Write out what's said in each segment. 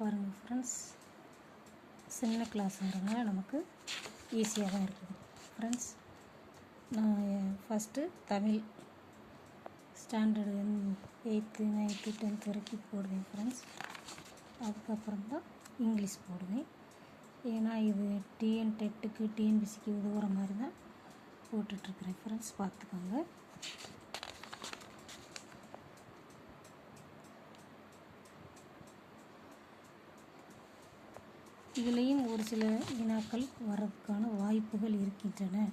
பாருங்கள் ஃப்ரெண்ட்ஸ் சின்ன கிளாஸுங்கிறதுனால நமக்கு ஈஸியாக தான் இருக்குது. ஃப்ரெண்ட்ஸ் நான் first Tamil standard eighth ninth tenth வரைக்கும் போடுவேன் ஃப்ரெண்ட்ஸ் அதுக்கப்புறம் தான் இங்கிலீஷ் போடுவேன். ஏன்னா இது டிஎன் டெட்டுக்கு டிஎன்பிசிக்கு உதவுற மாதிரி தான் போட்டுட்ருக்குறேன் ஃப்ரெண்ட்ஸ் பார்த்துக்கோங்க. இதுலேயும் ஒரு சில வினாக்கள் வர்றதுக்கான வாய்ப்புகள் இருக்கின்றன.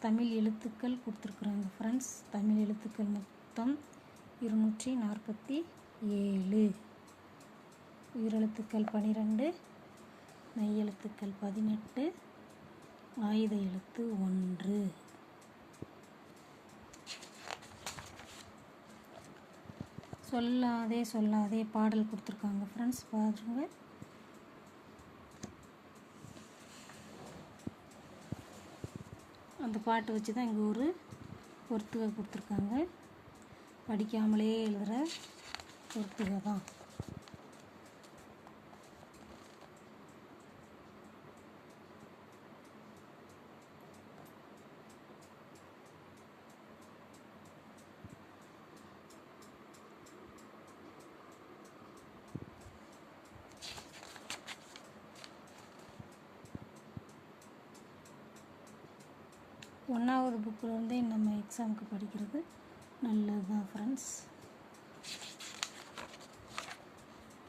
தமிழ் எழுத்துக்கள் கொடுத்துருக்குறாங்க ஃப்ரெண்ட்ஸ் தமிழ் எழுத்துக்கள் மொத்தம் இருநூற்றி நாற்பத்தி ஏழு. உயிரெழுத்துக்கள் பனிரெண்டு மெய் எழுத்துக்கள் பதினெட்டு ஆயுத எழுத்து ஒன்று. சொல்லாதே சொல்லாதே பாடல் கொடுத்துருக்காங்க. ஃப்ரெண்ட்ஸ் பாருங்க. அந்த பாட்டு வச்சு தான் எங்கள் ஊர் பொறுத்துகை கொடுத்துருக்காங்க. படிக்காமலே எழுதுகிற பொறுத்துகை தான் ஒன்றாவது புக்கில் இருந்தே நம்ம எக்ஸாமுக்கு படிக்கிறது நல்லது தான் ஃப்ரெண்ட்ஸ்